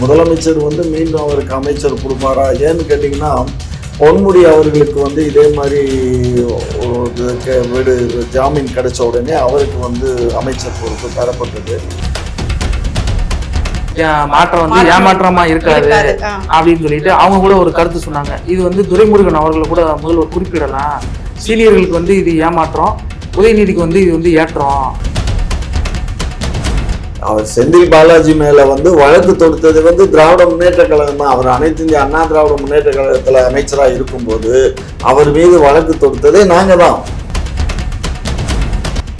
முதலமைச்சர் வந்து மீண்டும் அவருக்கு அமைச்சர் கொடுப்பாரா? ஏன்னு கேட்டிங்கன்னா பொன்முடி அவர்களுக்கு வந்து இதே மாதிரி வீடு ஜாமீன் கிடைச்ச உடனே அவருக்கு வந்து அமைச்சர் பொறுப்பு தரப்பட்டது. ஏன் மாற்றம் வந்து ஏமாற்றமா இருக்காது. அப்படின்னு சொல்லிட்டு அவங்க கூட ஒரு கருத்து சொன்னாங்க. இது வந்து துரைமுருகன் அவர்களை கூட முதல்வர் குறிப்பிடலாம். சீனியர்களுக்கு வந்து இது ஏமாற்றம் உதயநிதிக்கு வந்து இது வந்து ஏற்றம். அவர் செந்தில் பாலாஜி மேல வந்து வழக்கு தொடுத்தது வந்து திராவிட முன்னேற்ற கழகம் தான். அவர் அனைத்து இந்திய அண்ணா திராவிட முன்னேற்ற கழகத்துல அமைச்சரா இருக்கும்போது அவர் மீது வழக்கு தொடுத்ததே நாங்க தான்.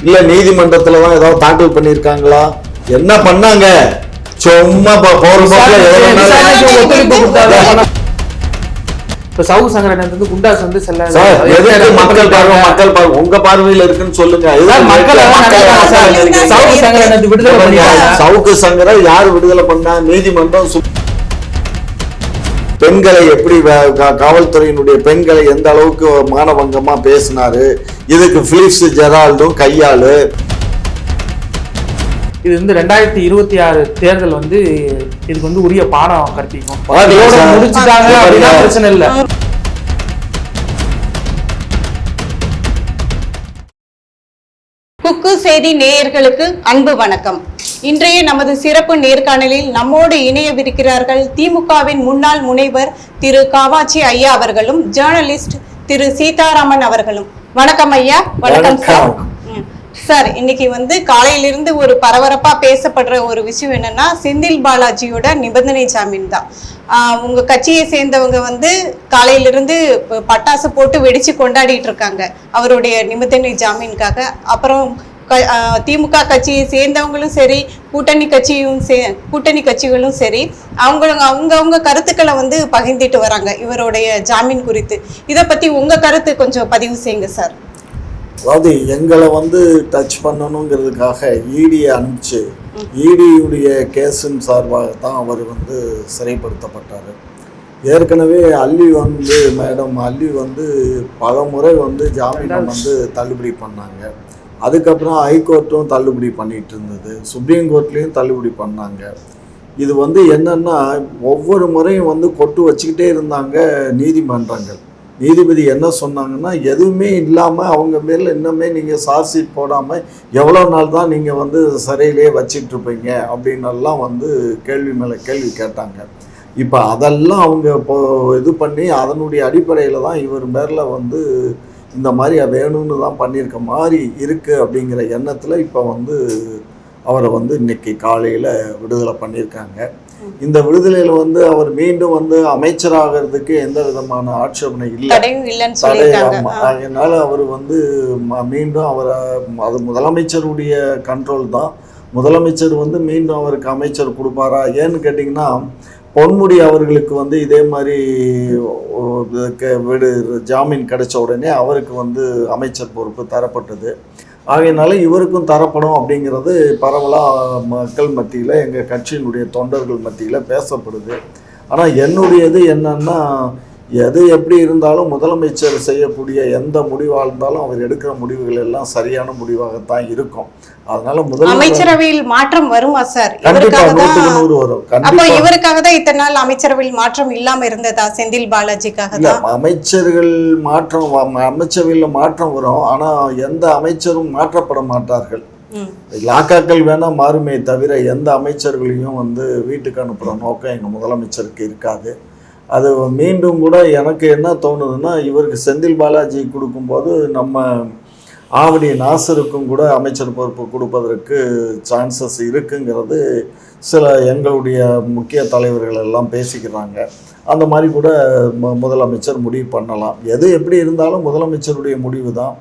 இல்ல நீதிமன்றத்துல தான் ஏதாவது தாக்கல் பண்ணியிருக்காங்களா என்ன பண்ணாங்க? சும்மா போ- இப்ப சவு சங்கரன் வந்து குண்டாஸ் வந்து செல்ல மக்கள் பார்வை மக்கள் பார்வை உங்க பார்வையில இருக்குன்னு சொல்லுங்க. இதுதான் மக்கள் மக்கள் அதான் மக்கள் நினைக்கிறாங்க. சவு சங்கரன் விடுதலை பண்ணிட்டாங்க சவுக்கு சங்கரை யார் விடுதலை பண்ணா? நீதிமன்றம் பெண்களை எப்படி காவல்துறையினுடைய பெண்களை எந்த அளவுக்கு மானவங்கமா பேசினாரு? இதுக்கு பிலிப்ஸ் ஜெரால்டும் கையாளு. இது வந்து ரெண்டாயிரத்தி இருபத்தி ஆறு தேர்தல் வந்து இதுக்கு வந்து உரிய பாடம் கற்பிக்கும். முடிச்சுட்டாங்க அப்படின்னா. பிரச்சனை இல்ல குக்கு செய்தி நேயர்களுக்கு அன்பு வணக்கம் இன்றைய நமது சிறப்பு நேர்காணலில் நம்மோடு இணையவிருக்கிறார்கள் திமுகவின் முன்னாள் முனைவர் திரு காவாச்சி ஐயா அவர்களும் ஜேர்னலிஸ்ட் திரு சீதாராமன் அவர்களும் வணக்கம் ஐயா வணக்கம் சார். சார் இன்னைக்கு வந்து காலையிலிருந்து ஒரு பரபரப்பா பேசப்படுற ஒரு விஷயம் என்னன்னா செந்தில் பாலாஜியோட நிபந்தனை ஜாமீன் தான். உங்க கட்சியை சேர்ந்தவங்க வந்து காலையிலிருந்து பட்டாசு போட்டு வெடிச்சு கொண்டாடிட்டு இருக்காங்க. அவருடைய நிபந்தனை ஜாமீனுக்காக. அப்புறம் க- திமுக கட்சியை சேர்ந்தவங்களும் சரி கூட்டணி கட்சியும் சே கூட்டணி கட்சிகளும் சரி அவங்க அவங்கவுங்க கருத்துக்களை வந்து பகிர்ந்துட்டு வராங்க இவருடைய ஜாமீன் குறித்து. இதை பத்தி உங்க கருத்து கொஞ்சம் பதிவு செய்யுங்க சார். அதாவது எங்களை வந்து டச் பண்ணணுங்கிறதுக்காக இடியை அனுப்பிச்சு இடியுடைய கேஸின் சார்பாக தான் அவர் வந்து சிறைப்படுத்தப்பட்டார். ஏற்கனவே அல்லி வந்து மேடம் அல்லி வந்து பல முறை வந்து ஜாமீனம் வந்து தள்ளுபடி பண்ணாங்க. அதுக்கப்புறம் ஹைகோர்ட்டும் தள்ளுபடி பண்ணிட்டு இருந்தது. சுப்ரீம் கோர்ட்லேயும் தள்ளுபடி பண்ணாங்க. இது வந்து என்னென்னா ஒவ்வொரு முறையும் வந்து கொட்டு வச்சுக்கிட்டே இருந்தாங்க நீதிமன்றங்கள். நீதிபதி என்ன சொன்னாங்கன்னா எதுவுமே இல்லாமல் அவங்க மேல இன்னுமே நீங்கள் சார்ஜ் ஷீட் போடாமல் எவ்வளோ நாள் தான் நீங்கள் வந்து சிறையிலே வச்சிட்ருப்பீங்க அப்படின்னெல்லாம் வந்து கேள்வி மேலே கேள்வி கேட்டாங்க. இப்போ அதெல்லாம் அவங்க இப்போ இது பண்ணி அதனுடைய அடிப்படையில் தான் இவர் மேலே வந்து இந்த மாதிரி வேணும்னு தான் பண்ணியிருக்க மாதிரி இருக்குது அப்படிங்கிற எண்ணத்தில் இப்போ வந்து அவரை வந்து இன்னைக்கு காலையில் விடுதலை பண்ணியிருக்காங்க. இந்த விடுதலையில் வந்து அவர் மீண்டும் வந்து அமைச்சராகிறதுக்கு எந்த விதமான ஆட்சேபனை இல்லை. அதனால அவர் வந்து மீண்டும் அவரை அது முதலமைச்சருடைய கண்ட்ரோல் தான். முதலமைச்சர் வந்து மீண்டும் அவருக்கு அமைச்சர் கொடுப்பாரா? ஏன்னு கேட்டிங்கன்னா பொன்முடி அவர்களுக்கு வந்து இதே மாதிரி வீடு ஜாமீன் கிடைச்ச உடனே அவருக்கு வந்து அமைச்சர் பொறுப்பு தரப்பட்டது. ஆகையினால இவருக்கும் தரப்படும் அப்படிங்கிறது பரவலாக மக்கள் மத்தியில் எங்கள் கட்சியினுடைய தொண்டர்கள் மத்தியில் பேசப்படுது. ஆனால் என்னுடையது என்னன்னா எது எப்படி இருந்தாலும் முதலமைச்சர் செய்யக்கூடிய எந்த முடிவாக இருந்தாலும் அவர் எடுக்கிற முடிவுகள் எல்லாம் சரியான முடிவாகத்தான் இருக்கும். அதனால முதல்வர் அமைச்சரவையில் மாற்றம் வருமா சார்? கண்டிப்பா இவருக்காக நூற்றுக்கு தான் நூறு வரும். கண்டிப்பா. இவருக்காக தான் இத்தனை நாள் அமைச்சரவையில் மாற்றம் இல்லாம இருந்ததா செந்தில் பாலாஜிக்காக இல்ல அமைச்சர்கள் மாற்றம் அமைச்சரவையில் மாற்றம் வரும். ஆனா எந்த அமைச்சரும் மாற்றப்பட மாட்டார்கள். ம். லாக்காக்கள் வேணா மாறுமே தவிர எந்த அமைச்சர்களையும் வந்து வீட்டுக்கு அனுப்புகிற நோக்கம் எங்கள் முதலமைச்சருக்கு இருக்காது. அது மீண்டும் கூட எனக்கு என்ன தோணுதுன்னா இவருக்கு செந்தில் பாலாஜி கொடுக்கும்போது நம்ம ஆவடி நாசருக்கும் கூட அமைச்சர் பொறுப்பு கொடுப்பதற்கு சான்சஸ் இருக்குங்கிறது சில எங்களுடைய முக்கிய தலைவர்கள் எல்லாம் பேசிக்கிறாங்க. அந்த மாதிரி கூட மு- முதலமைச்சர் முடிவு பண்ணலாம். எது எப்படி இருந்தாலும் முதலமைச்சருடைய முடிவு தான்.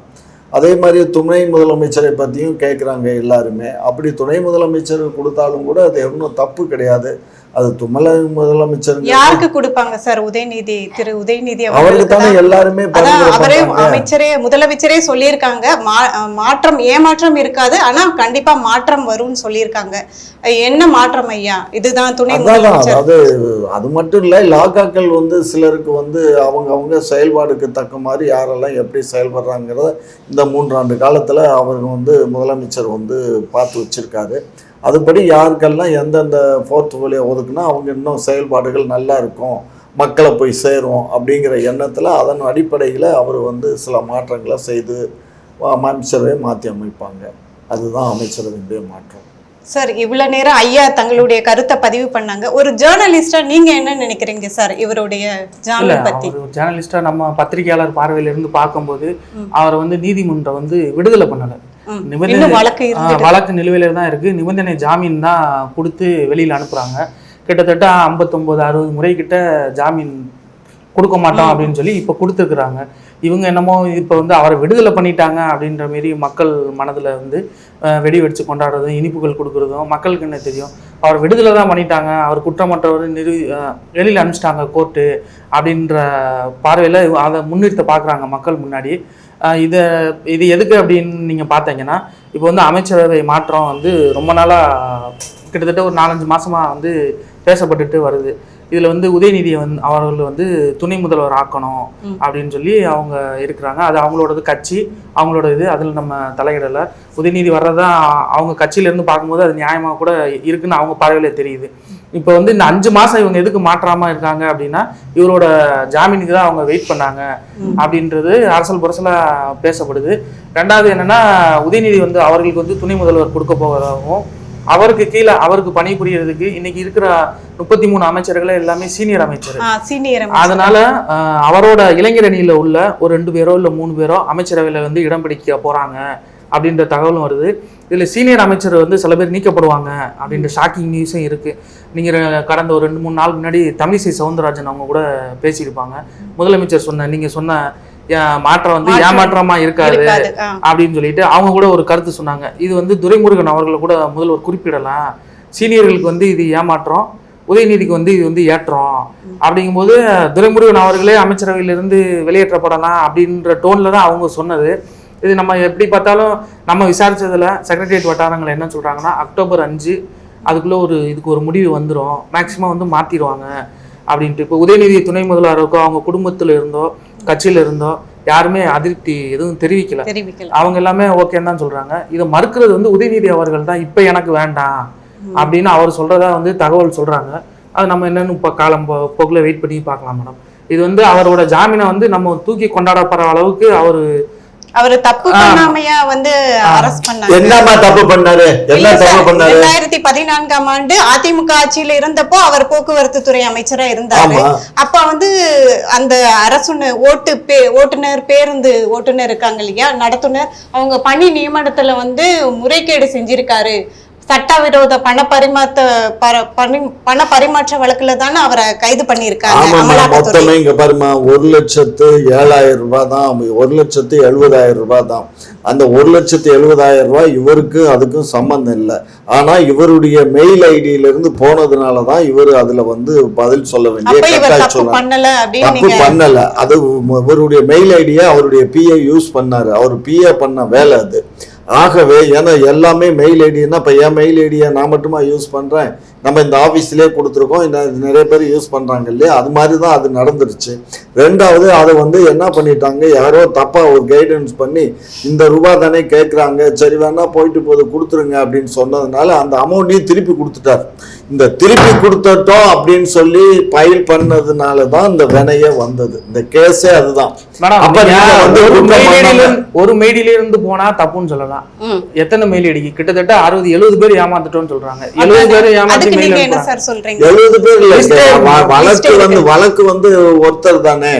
அதே மாதிரி துணை முதலமைச்சரை பற்றியும் கேட்குறாங்க எல்லாருமே. அப்படி துணை முதலமைச்சர் கொடுத்தாலும் கூட அது ஒன்றும் தப்பு கிடையாது. அது துணை முதலமைச்சர் யாருக்கு கொடுப்பாங்க சார் உதயநிதி? திரு உதயநிதி அவருக்கு தானே. எல்லாருமே அவரே. அமைச்சரே முதலமைச்சரே சொல்லியிருக்காங்க. மாற்றம் ஏமாற்றம் இருக்காது. ஆனா கண்டிப்பா மாற்றம் வரும்னு சொல்லியிருக்காங்க. என்ன மாற்றம் ஐயா? இதுதான் துணை அதாவது அது மட்டும் இல்லை லாக்காக்கள் வந்து சிலருக்கு வந்து அவங்க அவங்க செயல்பாடுக்கு தக்க மாதிரி யாரெல்லாம் எப்படி செயல்படுறாங்கிறத இந்த மூன்றாண்டு காலத்தில் அவர் வந்து முதலமைச்சர் வந்து பார்த்து வச்சிருக்காரு. அதுபடி யாருக்கெல்லாம் எந்தெந்த போர்ட்ஃபோலியோ ஒதுக்குனா அவங்க இன்னும் செயல்பாடுகள் நல்லா இருக்கும் மக்களை போய் சேரும் அப்படிங்கிற எண்ணத்தில் அதன் அடிப்படையில் அவர் வந்து சில மாற்றங்களை செய்து அமைச்சரவை மாற்றி அமைப்பாங்க. அதுதான் அமைச்சரவையுடைய மாற்றம். சார் இவ்வளவு நேரம் ஐயா தங்களுடைய கருத்தை பதிவு பண்ணாங்க. ஒரு ஜேர்னலிஸ்டா நீங்க என்ன நினைக்கிறீங்க சார் இவருடைய ஜாமீன் பத்தி? அவர் ஜேர்னலிஸ்டா நம்ம பத்திரிகையாளர் பார்வையில இருந்து பார்க்கும்போது அவரை வந்து நீதிமன்றம் வந்து விடுதலை பண்ணல. நிபந்தனை வழக்கு நிலுவையில தான் இருக்கு. நிபந்தனை ஜாமீன் தான் கொடுத்து வெளியில அனுப்புறாங்க. கிட்டத்தட்ட 59 அறுபது முறை கிட்ட ஜாமீன் கொடுக்க மாட்டோம் அப்படின்னு சொல்லி இப்போ கொடுத்துருக்குறாங்க. இவங்க என்னமோ இப்போ வந்து அவரை விடுதலை பண்ணிட்டாங்க அப்படின்ற மாரி மக்கள் மனதில் வந்து வெடி வெடித்து கொண்டாடுறதும் இனிப்புகள் கொடுக்குறதும் மக்களுக்கு என்ன தெரியும்? அவர் விடுதலை தான் பண்ணிட்டாங்க. அவர் குற்றமற்றவர் நிறு வெளியில் அனுப்பிச்சிட்டாங்க கோர்ட்டு அப்படின்ற பார்வையில் அதை முன்னிறுத்த பார்க்குறாங்க மக்கள் முன்னாடி. இதை இது எதுக்கு அப்படின்னு நீங்கள் பார்த்தீங்கன்னா இப்போ வந்து அமைச்சரவை மாற்றம் வந்து ரொம்ப நாளாக கிட்டத்தட்ட ஒரு நாலஞ்சு மாதமாக வந்து பேசப்பட்டுட்டு வருது. இதில் வந்து உதயநிதியை வந்து அவர்கள் வந்து துணை முதல்வர் ஆக்கணும் அப்படின்னு சொல்லி அவங்க இருக்கிறாங்க. அது அவங்களோடது கட்சி அவங்களோட இது. அதில் நம்ம தலையிடலை. உதயநிதி வர்றதா அவங்க கட்சியிலேருந்து பார்க்கும்போது அது நியாயமாக கூட இருக்குன்னு அவங்க பார்வையில் தெரியுது. இப்போ வந்து இந்த அஞ்சு மாதம் இவங்க எதுக்கு மாற்றாமல் இருக்காங்க அப்படின்னா இவரோட ஜாமீனுக்கு தான் அவங்க வெயிட் பண்ணாங்க அப்படின்றது அரசல் புரசலாக பேசப்படுது. ரெண்டாவது என்னன்னா உதயநிதி வந்து அவர்களுக்கு வந்து துணை முதல்வர் கொடுக்க போவதாகவும் அவருக்கு கீழே அவருக்கு பணிபுரியறதுக்கு இன்னைக்கு இருக்கிற முப்பத்தி மூணு அமைச்சர்களே எல்லாமே சீனியர் அமைச்சர் சீனியர் அதனால அவரோட இளைஞர் அணியில உள்ள ஒரு ரெண்டு பேரோ இல்ல மூணு பேரோ அமைச்சரவையில வந்து இடம் பிடிக்க போறாங்க அப்படின்ற தகவலும் வருது. இதுல சீனியர் அமைச்சர் வந்து சில பேர் நீக்கப்படுவாங்க அப்படின்ற ஷாக்கிங் நியூஸும் இருக்கு. நீங்க ரெ- கடந்த ஒரு ரெண்டு மூணு நாள் முன்னாடி தமிழிசை சவுந்தரராஜன் அவங்க கூட பேசியிருப்பாங்க. முதலமைச்சர் சொன்ன நீங்க சொன்ன மாற்றம் வந்து மாற்றம் ஏமாற்றமா இருக்காது. அப்படின்னு சொல்லிட்டு அவங்க கூட ஒரு கருத்து சொன்னாங்க. இது வந்து துரைமுருகன் அவர்களை கூட முதல்வர் குறிப்பிடலாம். சீனியர்களுக்கு வந்து இது ஏமாற்றம் உதயநிதிக்கு வந்து இது வந்து ஏற்றம். அப்படிங்கும்போது துரைமுருகன் அவர்களே அமைச்சரவையிலிருந்து வெளியேற்றப்படலாம் அப்படின்ற டோன்ல தான் அவங்க சொன்னது. இது நம்ம எப்படி பார்த்தாலும் நம்ம விசாரிச்சதுல செக்ரட்டரியேட் வட்டாரங்கள் என்ன சொல்றாங்கன்னா அக்டோபர் அஞ்சு அதுக்குள்ள ஒரு இதுக்கு ஒரு முடிவு வந்துடும் மேக்சிமம் வந்து மாத்திடுவாங்க அப்படின்ட்டு. இப்போ உதயநிதி துணை முதல்வருக்கோ அவங்க குடும்பத்துல இருந்தோ கட்சியில இருந்தோ யாருமே அதிருப்தி எதுவும் தெரிவிக்கல. அவங்க எல்லாமே ஓகேன்னு தான் சொல்றாங்க. இதை மறுக்கிறது வந்து உதயநிதி அவர்கள் தான் இப்போ எனக்கு வேண்டாம். அப்படின்னு அவர் சொல்றதா வந்து தகவல் சொல்றாங்க. அது நம்ம என்னன்னு இப்போ காலம் போக்கில் வெயிட் பண்ணி பார்க்கலாம் மேடம். இது வந்து அவரோட ஜாமீனை வந்து நம்ம தூக்கி கொண்டாடப்படுற அளவுக்கு அவர் அவர் தப்பு. பண்ணாமையா வந்து அரெஸ்ட் பண்ணாங்க என்னம்மா தப்பு பண்ணாரு? என்ன தப்பு பண்ணாரு? ரெண்டாயிரத்தி பதினான்காம் ஆண்டு அதிமுக ஆட்சியில இருந்தப்போ அவர் போக்குவரத்து துறை அமைச்சரா இருந்தாரு. அப்ப வந்து அந்த அரசு ஓட்டு பே ஓட்டுநர் பேருந்து ஓட்டுநர் இருக்காங்க இல்லையா நடத்துனர். அவங்க பணி நியமனத்துல வந்து முறைகேடு செஞ்சிருக்காரு. சட்டவிரோத பண பரிமாற்ற பர- பணி- பரிமாற்ற வழக்குல தானே அவரை கைது பண்ணியிருக்காங்க மொத்தமே இங்க பாருமா ஒரு லட்சத்து ஏழாயிரம் ரூபாய் தான் ஒரு லட்சத்து எழுபதாயிரம் ரூபாய் தான். அந்த ஒரு லட்சத்து எழுபதாயிரம் ரூபாய் இவருக்கு அதுக்கும் சம்பந்தம் இல்லை. ஆனா இவருடைய மெயில் ஐடியில இருந்து போனதுனால தான் இவர் அதுல வந்து பதில் சொல்ல வேண்டிய தப்பு பண்ணல அது இவருடைய மெயில் ஐடியை அவருடைய பிஏ யூஸ் பண்ணாரு. அவர் பிஏ பண்ண வேலை அது. ஆகவே ஏன்னா எல்லாமே மெயில் ஐடினா இப்போ என் மெயில் ஐடியை நான் மட்டுமா யூஸ் பண்ணுறேன் நம்ம இந்த ஆஃபீஸ்லேயே கொடுத்துருக்கோம். இந்த நிறைய பேர் யூஸ் பண்ணுறாங்க இல்லையா? அது மாதிரி தான் அது நடந்துருச்சு. ரெண்டாவது அதை வந்து என்ன பண்ணிட்டாங்க? யாரோ தப்பாக ஒரு கைடன்ஸ் பண்ணி இந்த ரூபா தானே கேட்குறாங்க சரி வேணா போயிட்டு போது கொடுத்துருங்க அப்படின்னு சொன்னதுனால அந்த அமௌண்ட்டையும் திருப்பி கொடுத்துட்டார். இந்த திருப்பி கொடுத்துட்டோம் அப்படின்னு சொல்லி ஃபைல் பண்ணதுனால தான் இந்த வினையே வந்தது. இந்த கேஸே அதுதான். மேடம் அப்ப நீங்க நீங்க வந்து ஒரு குற்றம் மெயில் பண்ணாம- ஐடியில ஒரு மெயில் ஐடியில இருந்து போனா தப்புன்னு சொல்லலாம். ம். எத்தனை மெயில் ஐடி கிட்டத்தட்ட அறுபது எழுபது பேர் ஏமாந்துட்டோம்னு சொல்றாங்க. எழுபது பேர் ஏமாத்தி அதுக்கு மெயில் நீங்க என்ன அனுப்புறாங்க. சார் சொல்றீங்க? எழுபது பேர் இல்ல. வழக்கு வந்து. வழக்கு வந்து ஒருத்தர் தானே.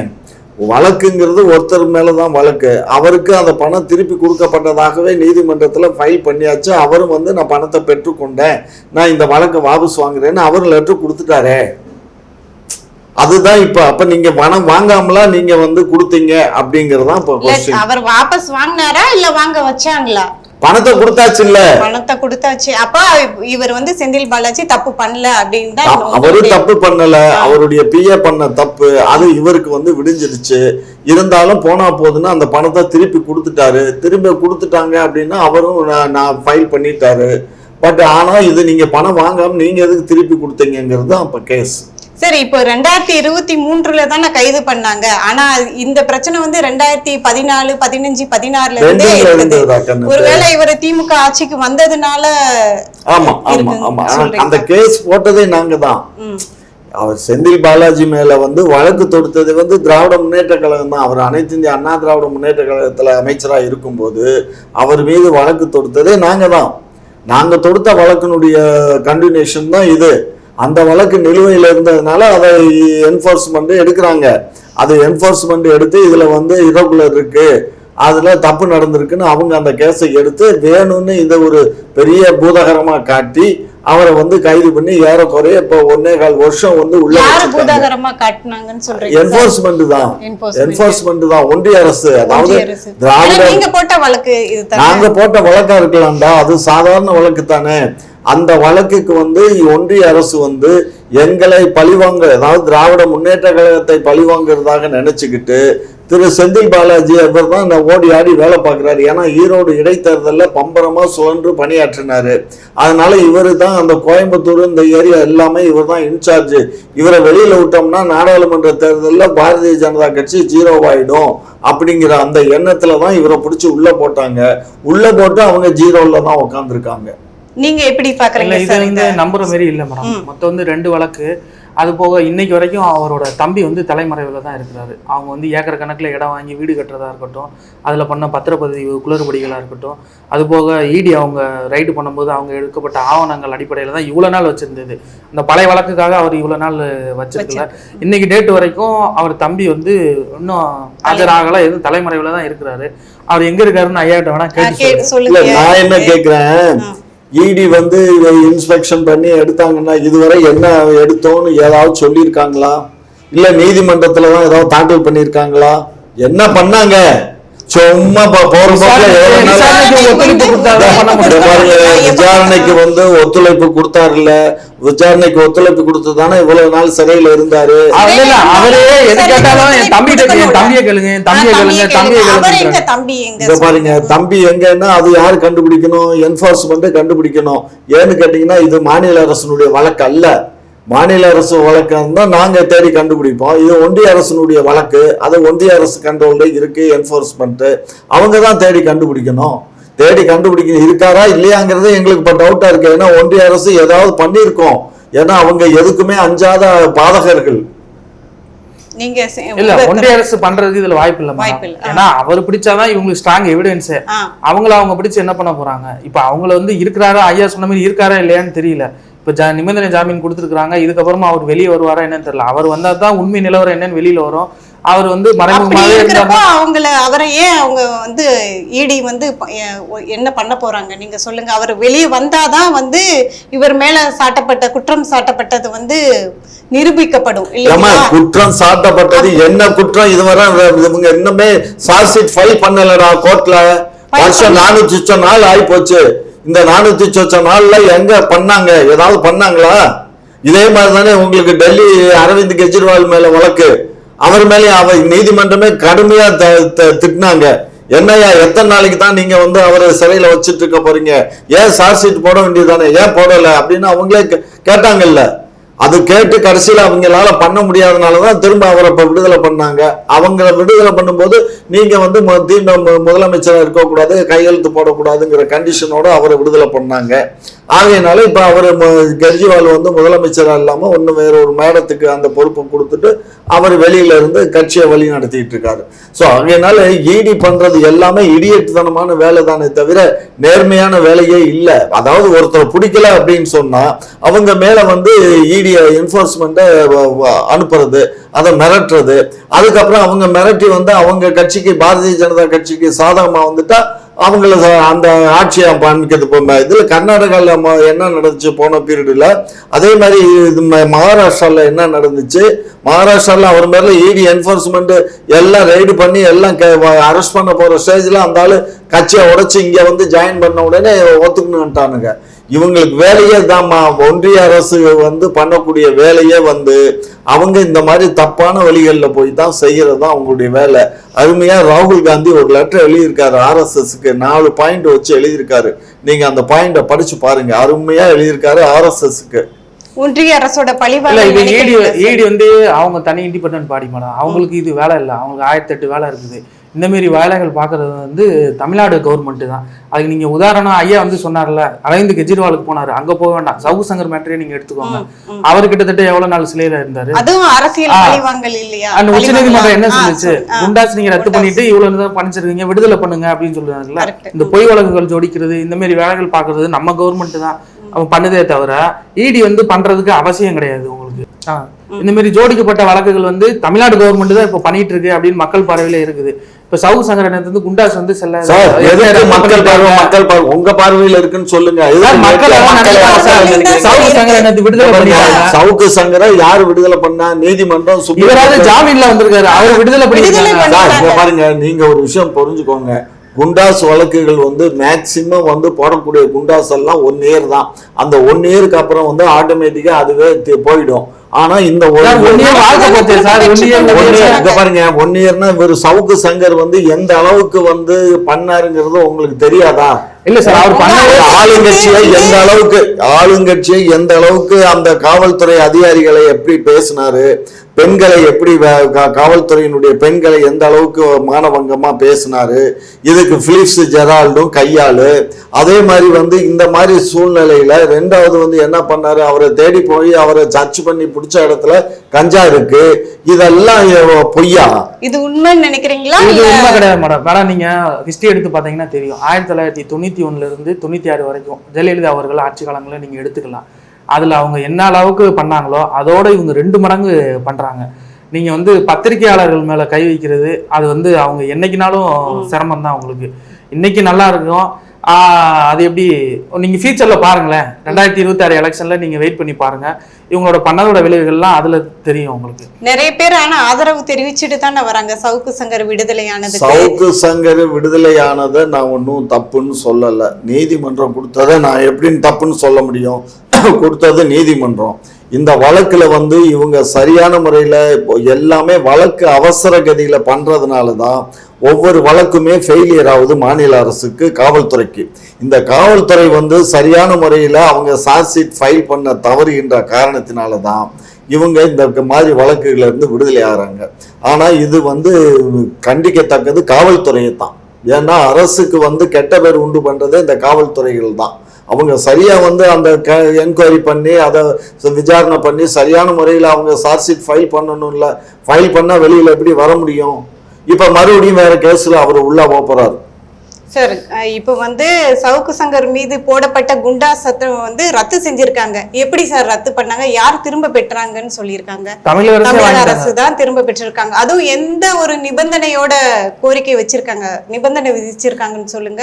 வழக்குங்கிறது ஒருத்தர் மேலதான் வழக்கு. அவருக்கு அந்த பணம் திருப்பி கொடுக்கப்பட்டதாகவே நீதிமன்றத்துல ஃபைல் பண்ணியாச்சு. அவரும் வந்து நான் பணத்தை பெற்றுக்கொண்டேன். நான் இந்த வழக்கை வாபஸ் வாங்குறேன்னு அவர் லெட்டர் கொடுத்துட்டாரே. அதுதான் இப்ப அப்ப நீங்க பணம் வாங்காமலா நீங்க வந்து கொடுத்தீங்க இப்ப கொஸ்டின் அவர் வாபஸ் வாங்கினாரா? இல்ல வாங்க வச்சாங்களா? பணத்தை கொடுத்தாச்சு இல்ல பணத்தை கொடுத்தாச்சு. அப்ப இவர் வந்து செந்தில் பாலாஜி தப்பு பண்ணல அப்படின்னு அவரு தப்பு பண்ணல. அவருடைய பிஏ பண்ண தப்பு அது இவருக்கு வந்து விடிஞ்சிருச்சு. இருந்தாலும் போனா போதுன்னா அந்த பணத்தை திருப்பி கொடுத்துட்டாரு. திரும்ப கொடுத்துட்டாங்க அப்படின்னா அவரும் நான்- நான் ஃபைல் பண்ணிட்டாரு. பட் ஆனா இது நீங்க பணம் வாங்காம நீங்க எதுக்கு திருப்பி கொடுத்தீங்கிறது தான் அப்ப கேஸ் சரி இப்போ ரெண்டாயிரத்தி இருபத்தி மூன்றுல தானே கைது பண்ணாங்க. ஆனா இந்த பிரச்சனை வந்து ரெண்டாயிரத்தி பதினாலு பதினஞ்சு பதினாறுல இருந்தே இருக்குது. ஒருவேளை இவர் திமுக ஆட்சிக்கு வந்ததுனால ஆமா ஆமா ஆமா. அந்த கேஸ் போட்டதே நாங்க தான். அவர் செந்தில் பாலாஜி மேல வந்து வழக்கு தொடுத்தது வந்து திராவிட முன்னேற்ற கழகம் தான். அவர் அனைத்து இந்திய அண்ணா திராவிட முன்னேற்ற கழகத்துல அமைச்சரா இருக்கும்போது அவர் மீது வழக்கு தொடுத்ததே நாங்க தான். நாங்க தொடுத்த வழக்கினுடைய கண்டினியூஷன் தான் இது. அந்த வழக்கு நிலுவையில் இருந்ததுனால அதை என்ஃபோர்ஸ்மெண்ட்டு எடுக்கிறாங்க. அது என்ஃபோர்ஸ்மெண்ட் எடுத்து இதில் வந்து இரகுலர் இருக்குது அதில் தப்பு நடந்திருக்குன்னு அவங்க அந்த கேஸை எடுத்து வேணும்னு இதை ஒரு பெரிய பூதகரமாக காட்டி அவரை வந்து கைது பண்ணி ஏறக்குறைய இப்போ ஒன்னே கால் வருஷம் வந்து உள்ள என்ஃபோர்ஸ்மெண்ட் தான். என்ஃபோர்ஸ்மெண்ட் தான். ஒன்றிய அரசு. அதாவது. திராவிட போட்ட வழக்கு நாங்க போட்ட வழக்கா இருக்கலாம்டா. அது சாதாரண வழக்கு தானே. அந்த வழக்குக்கு வந்து ஒன்றிய அரசு வந்து எங்களை பழிவாங்க அதாவது திராவிட முன்னேற்ற கழகத்தை பழிவாங்கிறதாக நினைச்சுக்கிட்டு திரு செந்தில் பாலாஜி அவர் தான் இந்த ஓடி ஆடி வேலை பார்க்குறாரு. ஏன்னா ஈரோடு இடைத்தேர்தலில் பம்பரமா சுழன்று பணியாற்றினாரு. அதனால இவர் தான் அந்த கோயம்புத்தூர் இந்த ஏரியா எல்லாமே இவர் தான் இன்சார்ஜ் இவரை வெளியில விட்டோம்னா நாடாளுமன்ற தேர்தலில் பாரதிய ஜனதா கட்சி ஜீரோவாயிடும் அப்படிங்கிற அந்த எண்ணத்துல தான் இவரை பிடிச்சி உள்ள போட்டாங்க. உள்ள போட்டு அவங்க ஜீரோல தான் உட்காந்துருக்காங்க நீங்க எப்படி பாக்குறீங்க இது சார் வந்து நம்புற மாதிரி இல்ல மேடம் மொத்தம் வந்து ரெண்டு வழக்கு. அது போக இன்னைக்கு வரைக்கும் அவரோட தம்பி வந்து தலைமறைவுல தான் இருக்கிறாரு. அவங்க வந்து ஏக்கர் கணக்குல இடம் வாங்கி வீடு கட்டுறதா இருக்கட்டும் அதுல பண்ண பத்திரப்பதிவு குளறுபடிகளா இருக்கட்டும் அது போக இடி அவங்க ரைடு பண்ணும்போது அவங்க எடுக்கப்பட்ட ஆவணங்கள் அடிப்படையில தான் இவ்வளவு நாள் வச்சிருந்தது. அந்த பழைய வழக்குக்காக அவர் இவ்வளவு நாள் வச்சிருக்கல. இன்னைக்கு டேட் வரைக்கும் அவர் தம்பி வந்து இன்னும் ஆஜராகல எதுவும் தலைமறைவுல தான் இருக்கிறாரு. அவர் எங்க இருக்காருன்னு ஐயா கிட்ட வேணா கேட்டு சொல்லுங்க. நான் என்ன கேக்குறேன்? இடி வந்து இன்ஸ்பெக்ஷன் பண்ணி எடுத்தாங்கன்னா இதுவரை என்ன எடுத்தோம்னு ஏதாவது சொல்லியிருக்காங்களா? இல்லை நீதிமன்றத்தில் தான் ஏதாவது தாக்கல் பண்ணியிருக்காங்களா? என்ன பண்ணாங்க? சும்மா விசாரணைக்கு வந்து ஒத்துழைப்பு கொடுத்தாருல்ல விசாரணைக்கு ஒத்துழைப்பு கொடுத்ததானே இவ்வளவு நாள் சிறையில இருந்தாரு அவர் இல்ல, அவரே எது கேட்டாலும் என் தம்பி தம்பியை கேளுங்க தம்பியை கேளுங்க தம்பியை தம்பி எங்க பாருங்க தம்பி எங்கன்னா அது யார் கண்டுபிடிக்கணும் என்ஃபோர்ஸ்மெண்ட் கண்டுபிடிக்கணும் ஏன்னு கேட்டீங்கன்னா இது மாநில அரசனுடைய வழக்கு அல்ல மாநில அரசு வழக்கு தான் நாங்க தேடி கண்டுபிடிப்போம். இது ஒன்றிய அரசனுடைய வழக்கு. அது ஒன்றிய அரசு கண்ட்ரோல்ல இருக்கு என்ஃபோர்ஸ்மெண்ட் அவங்க தான் தேடி கண்டுபிடிக்கணும். தேடி கண்டுபிடிக்க இருக்காரா இல்லையாங்கிறது எங்களுக்கு இப்போ டவுட்டா இருக்கு. ஏன்னா ஒன்றிய அரசு ஏதாவது பண்ணியிருக்கோம். ஏன்னா அவங்க எதுக்குமே அஞ்சாத பாதகர்கள். நீங்க இல்ல ஒன்றிய அரசு பண்றதுக்கு இதுல வாய்ப்பு இல்ல. ஏன்னா அவர் பிடிச்சாதான் இவங்களுக்கு ஸ்ட்ராங் எவிடன்ஸ் அவங்கள அவங்க பிடிச்சு என்ன பண்ண போறாங்க? இப்ப அவங்கள வந்து இருக்கிறாரா ஐயா சொன்ன மாதிரி இருக்காரா இல்லையான்னு தெரியல. இப்ப ஜா நிபந்தனை ஜாமீன் கொடுத்துருக்காங்க இதுக்கப்புறமா அவர் வெளியே வருவாரா என்னன்னு தெரியல. அவர் வந்தா தான் உண்மை நிலவரம் என்னன்னு வெளியில வரும். அவர் வந்து இருக்கிறப்போ இருந்தா அவங்கள அவரை ஏன் அவங்க வந்து இடி வந்து எ- ஒ- என்ன பண்ண போறாங்க? நீங்க சொல்லுங்க. அவர் வெளியே வந்தாதான் வந்து இவர் மேல சாட்டப்பட்ட குற்றம் சாட்டப்பட்டது வந்து நிரூபிக்கப்படும் இல்லைங்களா? குற்றம் சாட்டப்பட்டது என்ன குற்றம்? இதுவரை இவங்க இன்னுமே சார்ஜ் ஷீட் ஃபைல் பண்ணலடா கோர்ட்ல வருஷம் நானூத்தி சொச்ச நாள் ஆகி போச்சு இந்த நானூத்தி சொச்ச நாள்ல எங்க பண்ணாங்க? ஏதாவது பண்ணாங்களா? இதே மாதிரி தானே உங்களுக்கு டெல்லி அரவிந்த் கெஜ்ரிவால் மேல வழக்கு. அவர் மேலே அவ நீதிமன்றமே கடுமையா த- த- திட்டினாங்க. என்னய்யா எத்தனை நாளைக்கு தான் நீங்க வந்து அவரை சிறையில வச்சுட்டு இருக்க போறீங்க? ஏன் சார்ஜ் ஷீட் போட வேண்டியதுதானே? ஏன் போடல? அப்படின்னு அவங்களே கே- கேட்டாங்கல்ல. அது கேட்டு கடைசியில் அவங்களால பண்ண முடியாதனால தான் திரும்ப அவரை இப்போ விடுதலை பண்ணாங்க. அவங்கள விடுதலை பண்ணும்போது நீங்கள் வந்து தீண்ட முதலமைச்சராக இருக்கக்கூடாது கையெழுத்து போடக்கூடாதுங்கிற கண்டிஷனோட அவரை விடுதலை பண்ணாங்க. ஆகையினால இப்போ அவர் கெஜ்ரிவால் வந்து முதலமைச்சராக இல்லாமல் ஒன்று வேற ஒரு மேடத்துக்கு அந்த பொறுப்பை கொடுத்துட்டு அவர் வெளியில இருந்து கட்சியை வழி நடத்திட்டு இருக்காரு. ஸோ ஆகையினால ஈடி பண்றது எல்லாமே இடியட்டுத்தனமான வேலை தானே தவிர நேர்மையான வேலையே இல்லை. அதாவது ஒருத்தர் பிடிக்கல அப்படின்னு சொன்னா அவங்க மேல வந்து இடி என்ஃபோர்ஸ்மெண்ட்டை அனுப்புறது அதை மிரட்டுறது. அதுக்கப்புறம் அவங்க மிரட்டி வந்து அவங்க கட்சிக்கு பாரதிய ஜனதா கட்சிக்கு சாதகமா வந்துட்டா அவங்கள அந்த ஆட்சியை பண்ணிக்கிறது இப்போ இதில் கர்நாடகாவில் என்ன நடந்துச்சு போன பீரியடில் அதே மாதிரி இது ம- என்ன நடந்துச்சு? மகாராஷ்டிராவில் அவர் மேல இடி என்ஃபோர்ஸ்மெண்ட்டு எல்லாம் ரெய்டு பண்ணி எல்லாம் அரெஸ்ட் பண்ண போகிற ஸ்டேஜில் அந்த ஆள் கட்சியை உடச்சி இங்கே வந்து ஜாயின் பண்ண உடனே ஒத்துக்கணுன்ட்டானுங்க இவங்களுக்கு வேலையே தாம்மா ஒன்றிய அரசு வந்து பண்ணக்கூடிய வேலையே வந்து அவங்க இந்த மாதிரி தப்பான வழிகளில் போய் தான் செய்யறது தான் அவங்களுடைய வேலை. அருமையா ராகுல் காந்தி ஒரு லெட்டர் எழுதியிருக்காரு ஆர்எஸ்எஸ்க்கு நாலு பாயிண்ட் வச்சு எழுதியிருக்காரு. நீங்க அந்த பாயிண்ட படிச்சு பாருங்க. அருமையா எழுதியிருக்காரு ஆர்எஸ்எஸ்க்கு ஒன்றிய அரசோட பழிவாங்க இது ஈடி நினைக்கிறீங்களா சார்? ஈடி வந்து அவங்க தனி இண்டிபெண்டன்ட் பாடி மேடம். அவங்களுக்கு இது வேலை இல்லை. அவங்களுக்கு ஆயிரத்தி எட்டு வேலை இருக்குது. இந்த மாரி வேலைகள் பார்க்கறது வந்து தமிழ்நாடு கவர்மெண்ட் தான். அதுக்கு நீங்க உதாரணம் ஐயா வந்து சொன்னார்ல அரவிந்த் கெஜ்ரிவாலுக்கு போனாரு அங்க போக வேண்டாம். சவுக்கு சங்கர் மேட்டரே நீங்க எடுத்துக்கோங்க. அவர் கிட்டத்தட்ட எவ்வளவு நாள் சிலையில இருந்தாரு? அந்த உச்சநீதிமன்றம் என்ன. சொல்லுச்சு? குண்டாஸ் நீங்க ரத்து பண்ணிட்டு இவ்வளவு தான் பண்ணிச்சிருக்கீங்க விடுதலை பண்ணுங்க அப்படின்னு சொல்லுவாங்கல்ல. இந்த பொய் வழக்குகள் ஜோடிக்கிறது இந்த மாதிரி வேலைகள் பாக்குறது நம்ம கவர்மெண்ட் தான். அவன் பண்ணுதே தவிர இடி வந்து பண்றதுக்கு அவசியம் கிடையாது உங்களுக்கு. ஆ. இந்த மாதிரி ஜோடிக்கப்பட்ட வழக்குகள் வந்து தமிழ்நாடு கவர்மெண்ட் தான் இப்ப பண்ணிட்டு இருக்கு அப்படின்னு மக்கள் பார்வையில இருக்குது. இப்ப சவுக்கு சங்கரனத்து வந்து குண்டாஸ் வந்து செல்ல மக்கள் பார்வை மக்கள் பார்வை? உங்க பார்வையில இருக்குன்னு சொல்லுங்க. சவுக்கு சங்கரனத்து விடுதலை பண்ணிட்டாங்க? சவுக்கு சங்கரை யார் விடுதலை பண்ணா? நீதிமன்றம் இவராவது ஜாமீன்ல வந்திருக்காரு. அவர் விடுதலை பண்ணிட்டாங்க. பாருங்க நீங்க ஒரு விஷயம் புரிஞ்சுக்கோங்க. குண்டாஸ் வழக்குகள் வந்து மேக்சிமம் வந்து போடக்கூடிய குண்டாஸ் எல்லாம் ஒன் இயர் தான். அந்த ஒன் இயருக்கு அப்புறம் வந்து ஆட்டோமேட்டிக்கா அதுவே போயிடும். ஆனா இந்த பாருங்க ஒன் இயர்னா இவர் சவுக்கு சங்கர் வந்து எந்த அளவுக்கு வந்து பண்ணாருங்கிறது உங்களுக்கு தெரியாதா? இல்ல சார் அவர் பண்ணவே ஆளுங்கட்சியை எந்த அளவுக்கு ஆளுங்கட்சியை எந்த அளவுக்கு அந்த காவல்துறை அதிகாரிகளை எப்படி பேசினாரு? பெண்களை எப்படி காவல்துறையினுடைய பெண்களை எந்த அளவுக்கு மானவங்கமா பேசினாரு? இதுக்கு பிலிப்ஸ் ஜெரால்டும் கையாளு. அதே மாதிரி வந்து இந்த மாதிரி சூழ்நிலையில ரெண்டாவது வந்து என்ன பண்ணாரு? அவரை தேடி போய் அவரை சர்ச் பண்ணி பிடிச்ச இடத்துல கஞ்சா இருக்கு. இதெல்லாம் பொய்யா? இது உண்மைன்னு நினைக்கிறீங்களா? இது இல்ல உண்மை கிடையாது மேடம் மேடம் நீங்க ஹிஸ்டரி எடுத்து பாத்தீங்கன்னா தெரியும். ஆயிரத்தி தொள்ளாயிரத்தி தொண்ணூத்தி ஒண்ணுல இருந்து தொண்ணூத்தி ஆறு வரைக்கும் ஜெயலலிதா அவர்கள் ஆட்சி காலங்களை நீங்க எடுத்துக்கலாம். அதுல அவங்க என்ன அளவுக்கு பண்ணாங்களோ அதோட இவங்க ரெண்டு மடங்கு பண்றாங்க. நீங்க வந்து பத்திரிகையாளர்கள் மேல கை வைக்கிறது அது வந்து அவங்க என்னைக்குனாலும் சிரமம் தான் உங்களுக்கு இன்னைக்கு நல்லா இருக்கும். அது எப்படி நீங்க ஃபியூச்சர்ல பாருங்களேன். ரெண்டாயிரத்தி இருபத்தி ஆறு எலெக்ஷன்ல நீங்க வெயிட் பண்ணி பாருங்க. இவங்களோட பண்ணதோட விளைவுகள்லாம் அதுல தெரியும் உங்களுக்கு. நிறைய பேர் ஆனா ஆதரவு தெரிவிச்சுட்டு தானே வராங்க. சவுக்கு சங்கர் விடுதலையானதுக்கு சவுக்கு சங்கர் விடுதலையானதை நான் ஒன்றும் தப்புன்னு சொல்லலை. நீதிமன்றம் கொடுத்ததை நான் எப்படின்னு தப்புன்னு சொல்ல முடியும். கொடுத்தது நீதிமன்றம். இந்த வழக்கில் வந்து இவங்க சரியான முறையில் இப்போ எல்லாமே வழக்கு அவசர கதியில் பண்ணுறதுனால தான் ஒவ்வொரு வழக்குமே ஃபெயிலியர் ஆகுது மாநில அரசுக்கு காவல்துறைக்கு. இந்த காவல்துறை வந்து சரியான முறையில் அவங்க சார்ஜ் ஷீட் ஃபைல் பண்ண தவறுகின்ற காரணத்தினால தான் இவங்க இந்த மாதிரி வழக்குகளிலிருந்து விடுதலை ஆகிறாங்க. ஆனால் இது வந்து கண்டிக்கத்தக்கது காவல்துறையை தான் ஏன்னா அரசுக்கு வந்து கெட்ட பேர் உண்டு பண்ணுறதே இந்த காவல்துறைகள் தான் அவங்க சரியாக வந்து அந்த க என்கொயரி பண்ணி அதை விசாரணை பண்ணி சரியான முறையில் அவங்க சார்ஜ் ஷீட் ஃபைல் பண்ணணும்ல ஃபைல் பண்ணால் வெளியில் எப்படி வர முடியும்? இப்போ மறுபடியும் வேறு கேஸில் அவர் உள்ளே போகிறார் சார். இப்போ வந்து சவுக்கு சங்கர் மீது போடப்பட்ட குண்டா சட்டம் வந்து ரத்து செஞ்சிருக்காங்க. எப்படி சார் ரத்து பண்ணாங்க? யார் திரும்ப பெற்றாங்கன்னு சொல்லியிருக்காங்க? தமிழக அரசே தான் திரும்ப பெற்றிருக்காங்க. அதுவும் எந்த ஒரு நிபந்தனையோட கோரிக்கை வச்சிருக்காங்க? நிபந்தனை விதிச்சிருக்காங்கன்னு சொல்லுங்க.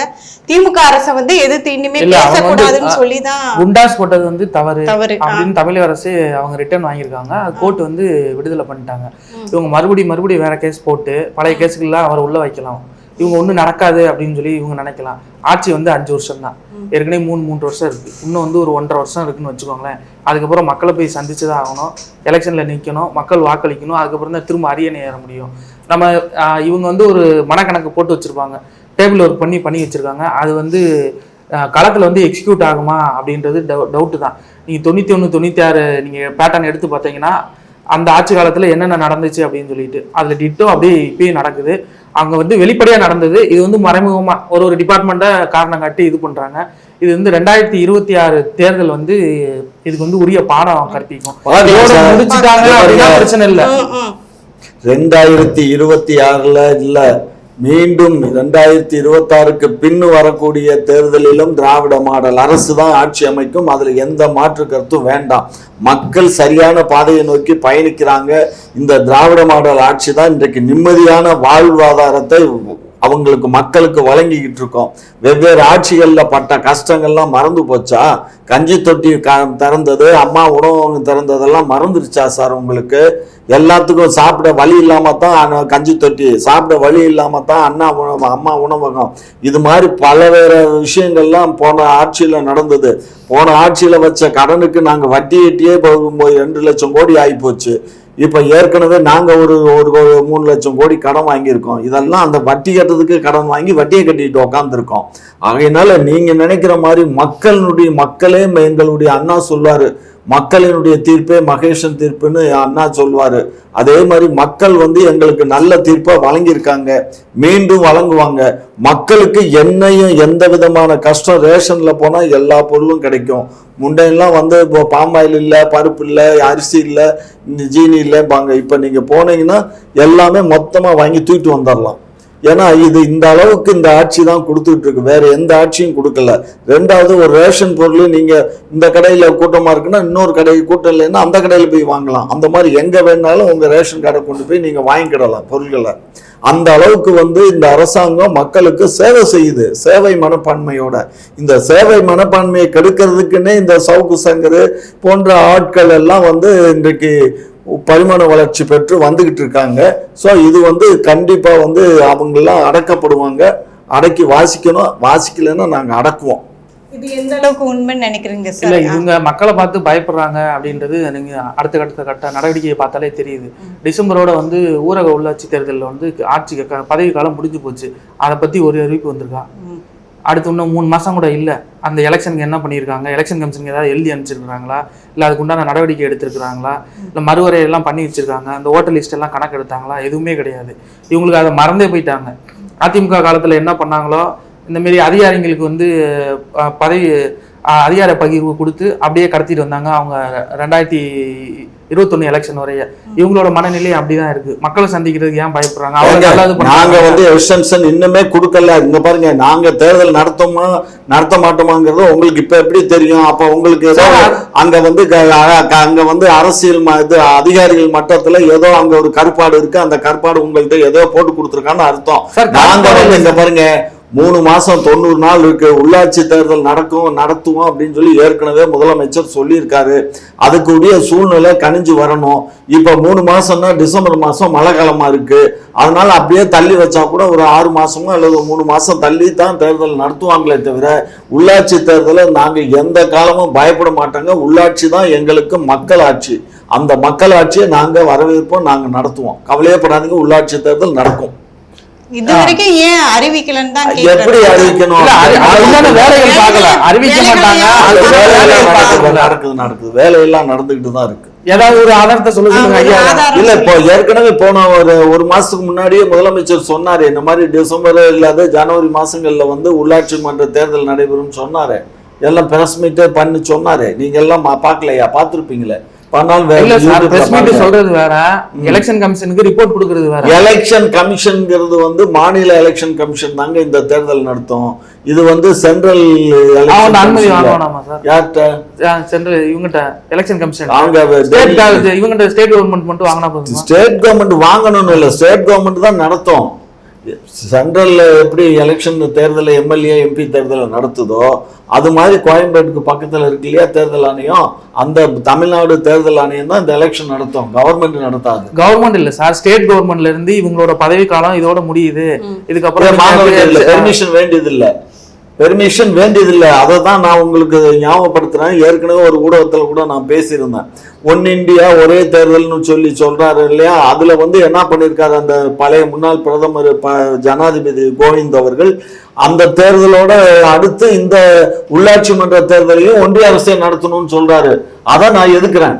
திமுக அரசை வந்து எதிர்த்து இனிமே பேசக்கூடாதுன்னு சொல்லி தான் குண்டாஸ் போட்டது வந்து தவறு. தவறு. அப்படின்னு தமிழக அரசு அவங்க ரிட்டர்ன் வாங்கியிருக்காங்க. அது கோர்ட் வந்து விடுதலை பண்ணிட்டாங்க. இவங்க மறுபடியும் மறுபடியும் வேற கேஸ் போட்டு பழைய கேஸுக்கெல்லாம் அவரை உள்ள வைக்கலாம். இவங்க ஒன்றும் நடக்காது அப்படின்னு சொல்லி இவங்க நினைக்கலாம். ஆட்சி வந்து அஞ்சு வருஷம் தான் ஏற்கனவே மூணு மூன்று வருஷம் இருக்கு. இன்னும் வந்து ஒரு ஒன்றரை வருஷம் இருக்குன்னு வச்சுக்கோங்களேன். அதுக்கப்புறம் மக்களை போய் சந்திச்சு தான் ஆகணும். எலெக்ஷன்ல நிற்கணும் மக்கள் வாக்களிக்கணும். அதுக்கப்புறம் தான் திரும்ப அரியணை ஏற முடியும். நம்ம இவங்க வந்து ஒரு மனக்கணக்கு போட்டு வச்சிருப்பாங்க. டேபிள் ஒர்க் பண்ணி பண்ணி வச்சிருக்காங்க. அது வந்து களத்தில் வந்து எக்ஸிக்யூட் ஆகுமா அப்படின்றது டவுட்டு தான். நீங்கள் தொண்ணூற்றி ஒன்று தொண்ணூற்றி ஆறு நீங்கள் பேட்டர்ன் எடுத்து பார்த்தீங்கன்னா அந்த ஆட்சி காலத்தில் என்னென்ன நடந்துச்சு அப்படின்னு சொல்லிட்டு. அதில் டிட்டோ அப்படியே இப்பயும் நடக்குது. அங்கே வந்து வெளிப்படையாக நடந்தது. இது வந்து மறைமுகமாக ஒரு ஒரு டிபார்ட்மெண்ட்டை காரணம் காட்டி இது பண்ணுறாங்க இது வந்து ரெண்டாயிரத்தி இருபத்தி ஆறு தேர்தல் வந்து இதுக்கு வந்து உரிய பாடம் கற்பிக்கும். முடிச்சுட்டாங்க. பிரச்சனை இல்லை. ரெண்டாயிரத்தி இருபத்தி ஆறுல இல்ல. மீண்டும் ரெண்டாயிரத்தி இருபத்தாறுக்கு பின்னு வரக்கூடிய தேர்தலிலும் திராவிட மாடல் அரசு தான் ஆட்சி அமைக்கும். அதில் எந்த மாற்று கருத்தும் வேண்டாம். மக்கள் சரியான பாதையை நோக்கி பயணிக்கிறாங்க. இந்த திராவிட மாடல் ஆட்சி தான் இன்றைக்கு நிம்மதியான வாழ்வாதாரத்தை அவங்களுக்கு மக்களுக்கு வழங்கிக்கிட்டு இருக்கோம். வெவ்வேறு ஆட்சிகளில் பட்ட கஷ்டங்கள்லாம் மறந்து போச்சா? கஞ்சி தொட்டி க திறந்தது அம்மா உணவகம் திறந்ததெல்லாம் மறந்துருச்சா சார் உங்களுக்கு? எல்லாத்துக்கும் சாப்பிட வழி இல்லாமல் தான் கஞ்சி தொட்டி சாப்பிட வழி இல்லாமல் தான் அண்ணா உணவகம் அம்மா உணவகம். இது மாதிரி பல வேறு விஷயங்கள்லாம் போன ஆட்சியில் நடந்தது. போன ஆட்சியில் வச்ச கடனுக்கு நாங்கள் வட்டி எட்டியே போகும்போது ரெண்டு லட்சம் கோடி ஆகிப்போச்சு இப்போ ஏற்கனவே நாங்கள் ஒரு ஒரு மூணு லட்சம் கோடி கடன் வாங்கியிருக்கோம். இதெல்லாம் அந்த வட்டி கட்டுறதுக்கு கடன் வாங்கி வட்டியை கட்டிட்டு உக்காந்துருக்கோம். ஆகையினால நீங்கள் நினைக்கிற மாதிரி மக்களுடைய மக்களே எங்களுடைய அண்ணா சொல்வாரு மக்களினுடைய தீர்ப்பே மகேஷன் தீர்ப்புன்னு அண்ணா சொல்வார். அதே மாதிரி மக்கள் வந்து எங்களுக்கு நல்ல தீர்ப்பை வழங்கியிருக்காங்க. மீண்டும் வழங்குவாங்க. மக்களுக்கு என்னையும் எந்த விதமான கஷ்டம் ரேஷனில் போனால் எல்லா பொருளும் கிடைக்கும். முண்டையெல்லாம் வந்து இப்போ பாமாயில் இல்லை பருப்பு இல்லை அரிசி இல்லை ஜீனி இல்லைம்பாங்க. இப்போ நீங்கள் போனீங்கன்னா எல்லாமே மொத்தமாக வாங்கி தூக்கிட்டு வந்துடலாம். ஏன்னா இது இந்த அளவுக்கு இந்த ஆட்சி தான் கொடுத்துட்டு இருக்கு. வேற எந்த ஆட்சியும் கொடுக்கல. ரெண்டாவது ஒரு ரேஷன் பொருள் நீங்க இந்த கடையில கூட்டமா இருக்குன்னா இன்னொரு கடை கூட்டம் இல்லைன்னா அந்த கடையில போய் வாங்கலாம். அந்த மாதிரி எங்க வேணாலும் உங்க ரேஷன் கடை கொண்டு போய் நீங்க வாங்கிக்கிடலாம் பொருள்களை. அந்த அளவுக்கு வந்து இந்த அரசாங்கம் மக்களுக்கு சேவை செய்யுது. சேவை மனப்பான்மையோட. இந்த சேவை மனப்பான்மையை கெடுக்கிறதுக்குன்னே இந்த சவுக்கு சங்கர் போன்ற ஆட்கள் எல்லாம் வந்து இன்றைக்கு பரிமாண வளர்ச்சி பெற்று வந்துகிட்டு இருக்காங்க. ஸோ இது வந்து கண்டிப்பா வந்து அவங்கெல்லாம் அடக்கப்படுவாங்க. அடக்கி வாசிக்கணும். வாசிக்கலைன்னா நாங்கள் அடக்குவோம். இது எந்த அளவுக்கு உண்மைன்னு நினைக்கிறீங்க இல்ல சார் இவங்க மக்களை பார்த்து பயப்படுறாங்க அப்படின்றது நீங்க அடுத்த கட்ட கட்ட நடவடிக்கையை பார்த்தாலே தெரியுது. டிசம்பரோட வந்து ஊரக உள்ளாட்சி தேர்தலில் வந்து ஆட்சி க- பதவி காலம் முடிஞ்சு போச்சு. அதை பத்தி ஒரு அறிவிப்பு வந்திருக்கா. அடுத்து இன்னும் மூணு மாதம் கூட இல்லை. அந்த எலெக்ஷனுக்கு என்ன பண்ணியிருக்காங்க? எலெக்ஷன் கமிஷனுக்கு ஏதாவது எழுதி அனுப்பிச்சிருக்காங்களா இல்லை அதுக்கு உண்டான நடவடிக்கை எடுத்திருக்கிறாங்களா? இல்லை மறுவரையெல்லாம் பண்ணி வச்சுருக்காங்க அந்த ஓட்டர் லிஸ்ட் எல்லாம் கணக்கு எடுத்தாங்களா எதுவுமே கிடையாது. இவங்களுக்கு அதை மறந்தே போயிட்டாங்க. அதிமுக காலத்தில் என்ன பண்ணாங்களோ இந்த மாரி அதிகாரிங்களுக்கு வந்து பதவி அதிகார பகிர்வு கொடுத்து அப்படியே கடத்திட்டு வந்தாங்க. அவங்க ரெண்டாயிரத்தி இருபத்தொன்னு எலெக்ஷன் வரைய. இவங்களோட மனநிலை அப்படிதான் இருக்கு. மக்களை சந்திக்கிறதுக்கு ஏன் பயப்படுறாங்க? அவங்க நாங்க. வந்து எக்ஸ்டென்ஷன் இன்னுமே கொடுக்கல. இங்க பாருங்க நாங்க தேர்தல் நடத்தோமா நடத்த மாட்டோமாங்கிறது உங்களுக்கு இப்ப எப்படி தெரியும்? அப்ப உங்களுக்கு ஏதோ அங்க வந்து அங்க வந்து அரசியல் இது அதிகாரிகள் மட்டத்துல ஏதோ அங்க ஒரு கற்பாடு இருக்கு. அந்த கற்பாடு உங்கள்ட்ட ஏதோ போட்டு கொடுத்துருக்கான்னு அர்த்தம். நாங்க வந்து இங்க பாருங்க மூணு மாசம் தொண்ணூறு நாள் இருக்கு. உள்ளாட்சி தேர்தல் நடக்கும் நடத்துவோம் அப்படின்னு சொல்லி ஏற்கனவே முதலமைச்சர் சொல்லியிருக்காரு. அதுக்குரிய சூழ்நிலை கணிஞ்சு வரணும். இப்ப மூணு மாசம்னா டிசம்பர் மாசம் மழை காலமா இருக்கு. அதனால அப்படியே தள்ளி வச்சா கூட ஒரு ஆறு மாசமோ அல்லது மூணு மாசம் தள்ளி தான் தேர்தல் நடத்துவாங்களே தவிர உள்ளாட்சி தேர்தலை நாங்க எந்த காலமும் பயப்பட மாட்டோங்க. உள்ளாட்சி தான் எங்களுக்கு மக்கள் ஆட்சி அந்த மக்கள் ஆட்சியை நாங்க வரவேற்போம் நாங்க நடத்துவோம். கவலையே படாதீங்க. உள்ளாட்சி தேர்தல் நடக்கும். இது வரைக்கும் ஏன் அறிவிக்கலன்னு தான் எப்படி. அறிவிக்கணும்? இல்ல, அது- அதுதான வேலைகள் பார்க்கல. அறிவிக்க மாட்டாங்க. நடக்குது நடக்குது வேலையெல்லாம் நடந்துகிட்டு தான் இருக்கு. ஏதாவது ஒரு ஆதாரத்தை சொல்லுங்க ஐயா. இல்ல இப்போ ஏற்கனவே போன ஒரு ஒரு மாசத்துக்கு முன்னாடியே முதலமைச்சர் சொன்னாரு இந்த மாதிரி டிசம்பர் இல்லாத ஜனவரி மாசங்கள்ல வந்து உள்ளாட்சி மன்ற தேர்தல் நடைபெறும் சொன்னாரு. எல்லாம் பிரஸ் மீட்டே பண்ணி சொன்னாரு. நீங்க எல்லாம் பா- பார்க்கலையா? சொல்றது வேற. எலெக்ஷன் கமிஷனுக்கு ரிப்போர்ட் கொடுக்கறது வேற. எலெக்ஷன் கமிஷன்ங்கிறது வந்து மாநில எலெக்ஷன் கமிஷன் தாங்க இந்த தேர்தல் நடத்தும். இது வந்து சென்ட்ரல் அனுமதி வாங்கணுமா சார்? யார்கிட்ட? சென்ட்ரல் இவங்கிட்ட எலெக்ஷன் கமிஷன் அவங்க ஸ்டேட் இவங்கிட்ட ஸ்டேட் கவர்மெண்ட் மட்டும் வாங்கினா போதுமா? ஸ்டேட் கவர்மெண்ட் வாங்கணும்னு இல்லை ஸ்டேட் கவர்மெண்ட் தான் நடத்தும். சென்ட்ரல்ல எப்படி எலெக்ஷன் தேர்தல் எம்எல்ஏ எம்பி தேர்தலை நடத்துதோ அது மாதிரி கோயம்பேட்டுக்கு பக்கத்துல இருக்கு இல்லையா தேர்தல் ஆணையம் அந்த தமிழ்நாடு தேர்தல் ஆணையம் தான் இந்த எலெக்ஷன் நடத்தும். கவர்மெண்ட் நடத்தாது. கவர்மெண்ட் இல்ல சார் ஸ்டேட் கவர்மெண்ட்ல இருந்து இவங்களோட பதவி காலம் இதோட முடியுது. இதுக்கப்புறம் வாங்க வேண்டியதில்லை. நீங்க- பெர்மிஷன் வேண்டியதில்லை. அதை தான் நான் உங்களுக்கு ஞாபகப்படுத்துறேன். ஏற்கனவே ஒரு ஊடகத்தில் கூட நான் பேசியிருந்தேன். ஒன் இந்தியா ஒரே தேர்தல்னு சொல்லி சொல்றாரு இல்லையா? அதுல வந்து என்ன பண்ணியிருக்காரு? அந்த பழைய முன்னாள் பிரதமர் ப ஜனாதிபதி கோவிந்த் அவர்கள் அந்த தேர்தலோட அடுத்து இந்த உள்ளாட்சி மன்ற தேர்தலையும் ஒன்றிய அரசே நடத்தணும்னு சொல்றாரு. அதை நான் எதுக்குறேன்?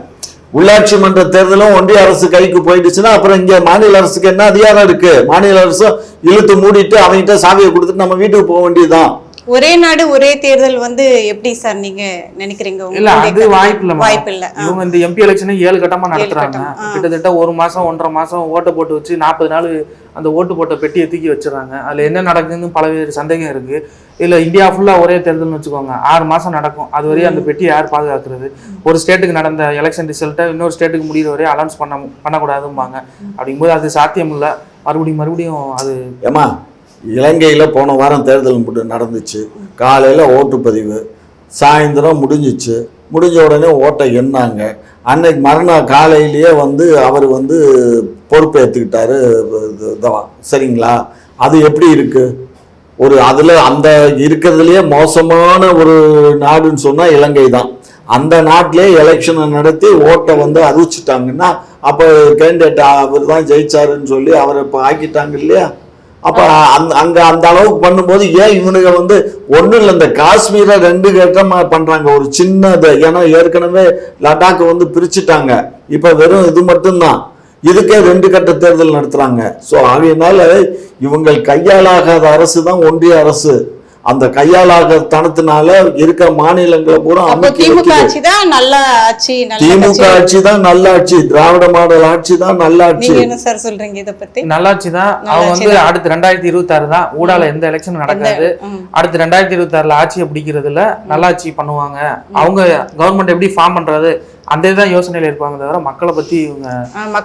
உள்ளாட்சி மன்ற தேர்தலும் ஒன்றிய அரசு கைக்கு போயிடுச்சுன்னா அப்புறம் இங்க மாநில அரசுக்கு என்ன அதிகாரம் இருக்கு? மாநில அரசு இழுத்து மூடிட்டு அவங்ககிட்ட சாவியை கொடுத்துட்டு நம்ம வீட்டுக்கு போக வேண்டியதுதான். ஒரே நாடு ஒரே தேர்தல் வந்து எப்படி சார் நீங்க நினைக்கிறீங்க? இல்ல அது? வாய்ப்பு இல்ல வாய்ப்பு இல்ல. இவங்க இந்த எம்பி எலெக்ஷனை ஏழு கட்டமா நடத்துறாங்க. கிட்டத்தட்ட ஒரு மாசம் ஒன்றரை மாசம் ஓட்டை போட்டு வச்சு நாற்பது நாள் அந்த ஓட்டு போட்ட பெட்டியை தூக்கி வச்சிடறாங்க. அதுல என்ன நடக்குதுன்னு பலவேறு சந்தேகம் இருக்கு. இல்ல இந்தியா ஃபுல்லா ஒரே தேர்தல்னு வச்சுக்கோங்க. ஆறு மாசம் நடக்கும். அது வரையும் அந்த பெட்டியை யார் பாதுகாக்கிறது? ஒரு ஸ்டேட்டுக்கு நடந்த எலெக்ஷன் ரிசல்ட்டை இன்னொரு ஸ்டேட்டுக்கு முடிகிற வரையும் அனௌன்ஸ் பண்ண பண்ணக்கூடாதும்பாங்க. அப்படிங்கும்போது அது சாத்தியம் இல்ல. மறுபடியும் மறுபடியும் அது ஏமா இலங்கையில் போன வாரம் தேர்தல் நடந்துச்சு. காலையில் ஓட்டுப்பதிவு சாயந்தரம் முடிஞ்சிச்சு. முடிஞ்ச உடனே ஓட்டை எண்ணாங்க. அன்னைக்கு மறுநாள் காலையிலேயே வந்து அவர் வந்து பொறுப்பேற்றுக்கிட்டாரு தவா சரிங்களா? அது எப்படி இருக்குது ஒரு அதில் அந்த இருக்கிறதுலையே மோசமான ஒரு நாடுன்னு சொன்னால் இலங்கை தான். அந்த நாட்டிலே எலெக்ஷனை நடத்தி ஓட்டை வந்து அறிவிச்சிட்டாங்கன்னா அப்போ கேண்டிடேட் அவர் தான் ஜெயிச்சாருன்னு சொல்லி அவரை இப்போ ஆக்கிட்டாங்க இல்லையா? அப்ப அந்த அங்க அந்த அளவுக்கு பண்ணும்போது ஏன் இவனுங்க வந்து ஒன்றும் இல்லை இந்த காஷ்மீரை ரெண்டு கட்டமா பண்றாங்க. ஒரு சின்னது ஏன்னா ஏற்கனவே லடாக் வந்து பிரிச்சுட்டாங்க. இப்ப வெறும் இது மட்டும்தான். இதுக்கே ரெண்டு கட்ட தேர்தல் நடத்துறாங்க. ஸோ அதனால இவங்கள் கையாளாகாத அரசு தான் ஒன்றிய அரசு. அந்த கையாளாக தனத்தினால இருக்கிற மாநிலங்களை பூரா திமுக. ஆட்சி தான் நல்ல ஆட்சி நல்ல திமுக கட்சி. ஆட்சி தான் நல்ல ஆட்சி திராவிட மாடல் ஆட்சி தான் நல்ல ஆட்சி. என்ன சார் சொல்றீங்க இத பத்தி? நல்லாட்சி தான் அவங்க வந்து. அடுத்து ரெண்டாயிரத்தி இருபத்தாறு தான். ஊடால எந்த எலெக்ஷனும் நடக்காது. அடுத்து ரெண்டாயிரத்தி இருபத்தாறுல ஆட்சியை பிடிக்கிறதுல நல்லாட்சி பண்ணுவாங்க. அவங்க கவர்மெண்ட் எப்படி ஃபார்ம் பண்றது? அந்த இதுதான் யோசனையில இருப்பாங்க தவிர மக்களை பத்தி இவங்க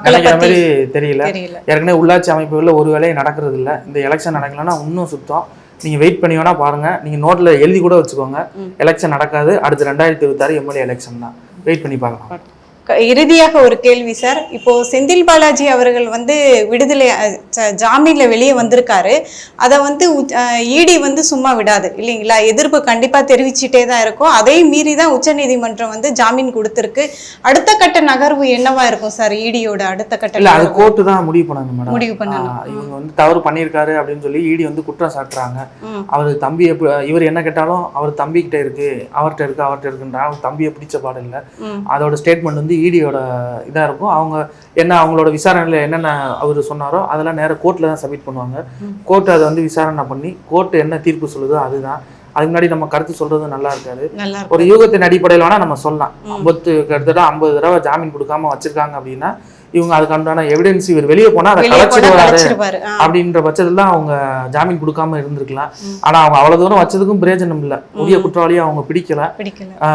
நினைக்கிற பத்தி மாதிரி தெரியல. தெரியல. ஏற்கனவே உள்ளாட்சி அமைப்புகளில் ஒரு வேலையும் நடக்கிறது இல்ல இந்த எலெக்ஷன் நடக்கலைன்னா இன்னும் சுத்தம். நீங்க வெயிட் பண்ணி வேணா பாருங்க. நீங்க நோட்ல எழுதி கூட வச்சுக்கோங்க. எலெக்ஷன் நடக்காது. அடுத்து ரெண்டாயிரத்தி இருபத்தாறு எம்எல்ஏ எலெக்ஷன் தான். வெயிட் பண்ணி பார்க்கலாம். இறுதியாக ஒரு கேள்வி சார். இப்போ செந்தில் பாலாஜி அவர்கள் வந்து விடுதலை ஜாமீன்ல வெளியே வந்திருக்காரு. அதை வந்து இடி வந்து சும்மா விடாது இல்லைங்களா? எதிர்ப்பு கண்டிப்பா தெரிவிச்சுட்டே தான் இருக்கும். அதை மீறி தான் உச்சநீதிமன்றம் வந்து ஜாமீன் கொடுத்திருக்கு. அடுத்த கட்ட நகர்வு என்னவா இருக்கும் சார் இடியோட அடுத்த கட்ட இல்ல அது? கோர்ட்டு தான் முடிவு பண்ணணும் மேடம். முடிவு பண்ணணும். ஆ, இவங்க வந்து தவறு பண்ணியிருக்காரு அப்படின்னு சொல்லி இடி வந்து குற்றம் சாட்டுறாங்க. அவர் தம்பியை பி- இவர் என்ன கேட்டாலும் அவர் தம்பி கிட்ட இருக்கு அவர்கிட்ட இருக்கு அவர்கிட்ட இருக்குன்றா அவர் தம்பியை பிடிச்ச பாடு இல்லை. அதோட ஸ்டேட்மெண்ட் வந்து இடியோட இதா இருக்கும். அவங்க என்ன அவங்களோட விசாரணையில என்னென்ன அவர் சொன்னாரோ அதெல்லாம் நேரா கோர்ட்ல தான் சப்மிட் பண்ணுவாங்க. கோர்ட் அதை வந்து விசாரணை பண்ணி கோர்ட் என்ன தீர்ப்பு சொல்லுதோ அதுதான். அதுக்கு முன்னாடி நம்ம கருத்து சொல்றது நல்லா இருக்காது. ஒரு யூகத்தின் அடிப்படையில் வேணா நம்ம சொல்லலாம். ஐம்பத்து கிட்டத்தட்ட ஐம்பது தடவை ஜாமீன் கொடுக்காம வச்சிருக்காங்க அப்படின்னா இவங்க அதுக்கான எவிடன்ஸ் இவர் வெளியே போனா அதை கலைச்சிடுவாரு. அப்படின்ற பட்சத்துல அவங்க ஜாமீன் கொடுக்காம இருந்திருக்கலாம். ஆனா அவங்க அவ்வளவு தூரம் வச்சதுக்கும் பிரயோஜனம் இல்லை. உரிய குற்றவாளியை அவங்க பிடிக்கல.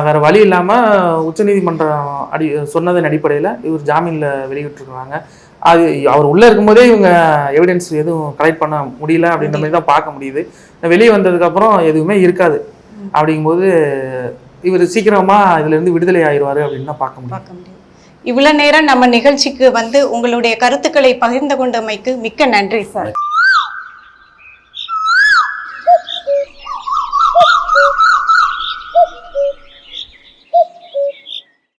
வேற வழி இல்லாம உச்சநீதிமன்றம் அடி சொன்னதன் அடிப்படையில இவர் ஜாமீன்ல வெளியிட்டிருக்காங்க அது அவர் உள்ள இருக்கும்போதே இவங்க எவிடன்ஸ் எதுவும் கலெக்ட் பண்ண முடியல அப்படின்ற மாதிரி தான் பார்க்க முடியுது. வெளியே வந்ததுக்கு அப்புறம் எதுவுமே இருக்காது. அப்படிங்கும்போது இவர் சீக்கிரமா இதுல இருந்து விடுதலை ஆயிடுவாரு அப்படின்னு தான் பார்க்க முடியும். இவ்வளோ இவ்வளவு நேரம் நம்ம நிகழ்ச்சிக்கு வந்து உங்களுடைய கருத்துக்களை பகிர்ந்து கொண்டமைக்கு மிக்க நன்றி சார்.